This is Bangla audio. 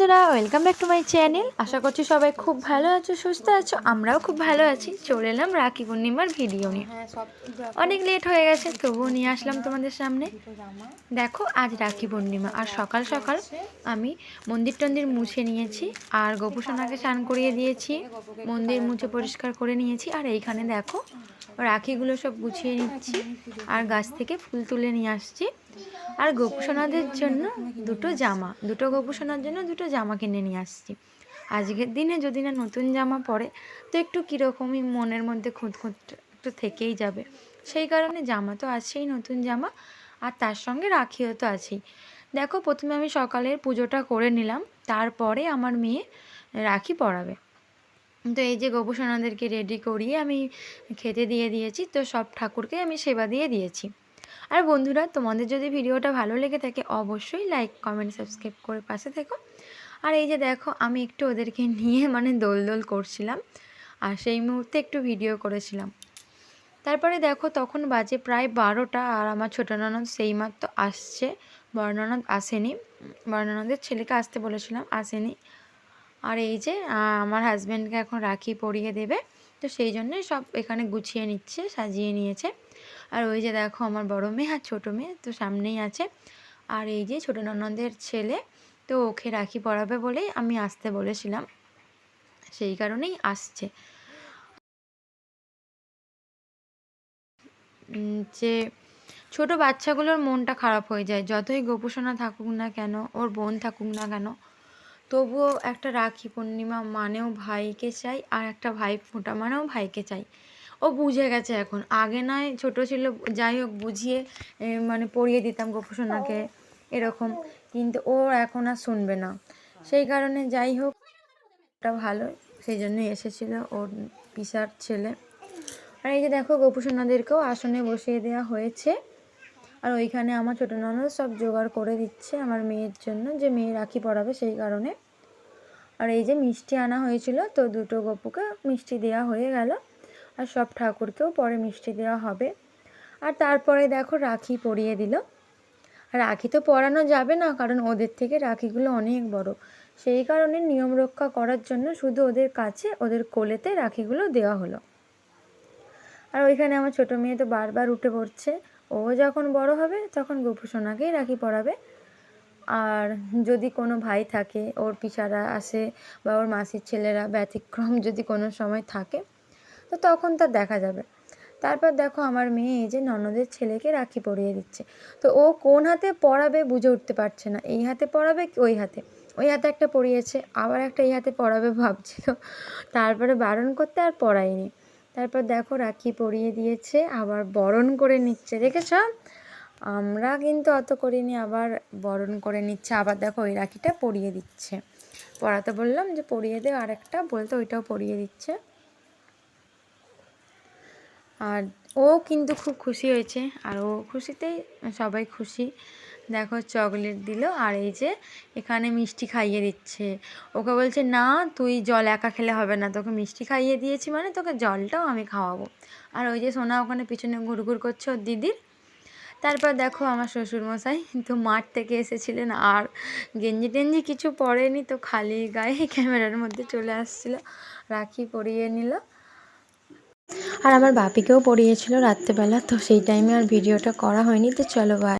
বন্ধুরা welcome back to my channel আশা করছি সবাই খুব ভালো আছো সুস্থ আছো আমরাও খুব ভালো আছি। চলে এলাম রাখি পূর্ণিমার ভিডিও নিয়ে। অনেক লেট হয়ে গেছে তবুও নিয়ে আসলাম তোমাদের সামনে। দেখো আজ রাখি পূর্ণিমা আর সকাল সকাল আমি মন্দির টন্দির মুছে নিয়েছি আর গোপুসোনাকে স্নান করিয়ে দিয়েছি। মন্দির মুছে পরিষ্কার করে নিয়েছি আর এইখানে দেখো রাখিগুলো সব গুছিয়ে নিচ্ছি আর গাছ থেকে ফুল তুলে নিয়ে আসছি। আর গোপুসোনাদের জন্য দুটো জামা, দুটো গোপুসোনার জন্য দুটো জামা কিনে নিয়ে আসছি। আজকের দিনে যদি না নতুন জামা পরে, তো একটু কীরকমই মনের মধ্যে খুঁত খুঁত একটু থেকেই যাবে। সেই কারণে জামা তো আছেই, নতুন জামা, আর তার সঙ্গে রাখিও তো আছেই। দেখো, প্রথমে আমি সকালের পুজোটা করে নিলাম, তারপরে আমার মেয়ে রাখি পরাবে। তো এই যে গোপুসোনাদেরকে রেডি করিয়ে আমি খেতে দিয়ে দিয়েছি, তো সব ঠাকুরকে আমি সেবা দিয়ে দিয়েছি। আর বন্ধুরা, তোমাদের যদি ভিডিওটা ভালো লেগে থাকে, অবশ্যই লাইক কমেন্ট সাবস্ক্রাইব করে পাশে থেকো। আর এই যে দেখো, আমি একটু ওদেরকে নিয়ে মানে দোল দোল করছিলাম, আর সেই মুহূর্তে একটু ভিডিও করেছিলাম। তারপরে দেখো, তখন বাজে প্রায় বারোটা, আর আমার ছোটো ননদ সেই মাত্র আসছে। বড় আসেনি, বড় ননদের ছেলেকে আসতে বলেছিলাম, আসেনি। আর এই যে আমার হাজব্যান্ডকে এখন রাখি পরিয়ে দেবে, তো সেই জন্যই সব এখানে গুছিয়ে নিচ্ছে, সাজিয়ে নিয়েছে। আর ওই যে দেখো আমার বড় মেয়ে আর ছোটো মেয়ে তো সামনেই আছে। আর এই যে ছোটো ননদের ছেলে তো ওকে রাখি পরাবে বলেই আমি আসতে বলেছিলাম। সেই কারণেই আসছে। যে ছোট বাচ্চাগুলোর মনটা খারাপ হয়ে যায়। যতই গোপোষণা থাকুক না কেন, ওর বোন থাকুক না কেন, তবুও একটা রাখি পূর্ণিমা মানেও ভাইকে চাই আর একটা ভাই ফোঁটা মানেও ভাইকে চাই। ও বুঝে গেছে এখন। আগে নয়, ছোট ছিল, যাই হোক বুঝিয়ে মানে পড়িয়ে দিতাম গোপোষণাকে এরকম। কিন্তু ও এখন আর শুনবে না। সেই কারণে যাই হোক, ওটা ভালো, সেই জন্যই এসেছিল ওর পিসার ছেলে। আর এই যে দেখো, গোপুসোনাদেরকেও আসনে বসিয়ে দেওয়া হয়েছে। আর ওইখানে আমার ছোটো ননদ সব জোগাড় করে দিচ্ছে আমার মেয়ের জন্য, যে মেয়ে রাখি পড়াবে সেই কারণে। আর এই যে মিষ্টি আনা হয়েছিল, তো দুটো গপুকে মিষ্টি দেওয়া হয়ে গেল। আর সব ঠাকুরকেও পরে মিষ্টি দেওয়া হবে। আর তারপরে দেখো রাখি পরিয়ে দিল। রাখি তো পরানো যাবে না, কারণ ওদের থেকে রাখিগুলো অনেক বড়। সেই কারণে নিয়ম রক্ষা করার জন্য শুধু ওদের কাছে, ওদের কোলেতে রাখিগুলো দেওয়া হলো। আর ওইখানে আমার ছোটো মেয়ে তো বারবার উঠে পড়ছে। ও যখন বড় হবে, তখন গোপুসোনাকেই রাখি পরাবে। আর যদি কোনো ভাই থাকে, ওর পিসারা আসে বা ওর মাসির ছেলেরা ব্যতিক্রম যদি কোনো সময় থাকে তো তখন তার দেখা যাবে। তারপর দেখো আমার মেয়ে এই যে ননদের ছেলেকে রাখি পরিয়ে দিচ্ছে। তো ও কোন হাতে পড়াবে বুঝে উঠতে পারছে না। এই হাতে পড়াবে কি ওই হাতে? ওই হাতে একটা পড়িয়েছে আবার একটা এই হাতে পড়াবে ভাবছিল। তারপরে বারণ করতে আর পড়ায়নি তারপর দেখো রাখি পরিয়ে দিয়েছে, আবার বরণ করে নিচ্ছে। দেখেছ? আমরা কিন্তু অত করিনি, আবার বরণ করে নিচ্ছে, আবার দেখো ওই রাখিটা পরিয়ে দিচ্ছে। পড়াতে বললাম যে পরিয়ে দে আর একটা বলতে ওইটাও পরিয়ে দিচ্ছে। আর ও কিন্তু খুব খুশি হয়েছে। আর ও খুশিতেই সবাই খুশি। দেখো চকলেট দিল আর এই যে এখানে মিষ্টি খাইয়ে দিচ্ছে। ওকে বলছে, না, তুই জল একা খেলে হবে না। তোকে মিষ্টি খাইয়ে দিয়েছি মানে তোকে জলটাও আমি খাওয়াবো। আর ওই যে সোনা ওখানে পিছনে ঘুরঘুর করছে ওর দিদির। তারপর দেখো আমার শ্বশুরমশাই তো মাঠ থেকে এসেছিলেন আর গেঞ্জি টেঞ্জি কিছু পরেনি, তো খালি গায়ে ক্যামেরার মধ্যে চলে আসছিল। রাখি পরিয়ে নিল। আর আমার বাপিকেও পড়িয়েছিল রাত্রেবেলা, তো সেই টাইমে আর ভিডিওটা করা হয়নি, তো চলো বাই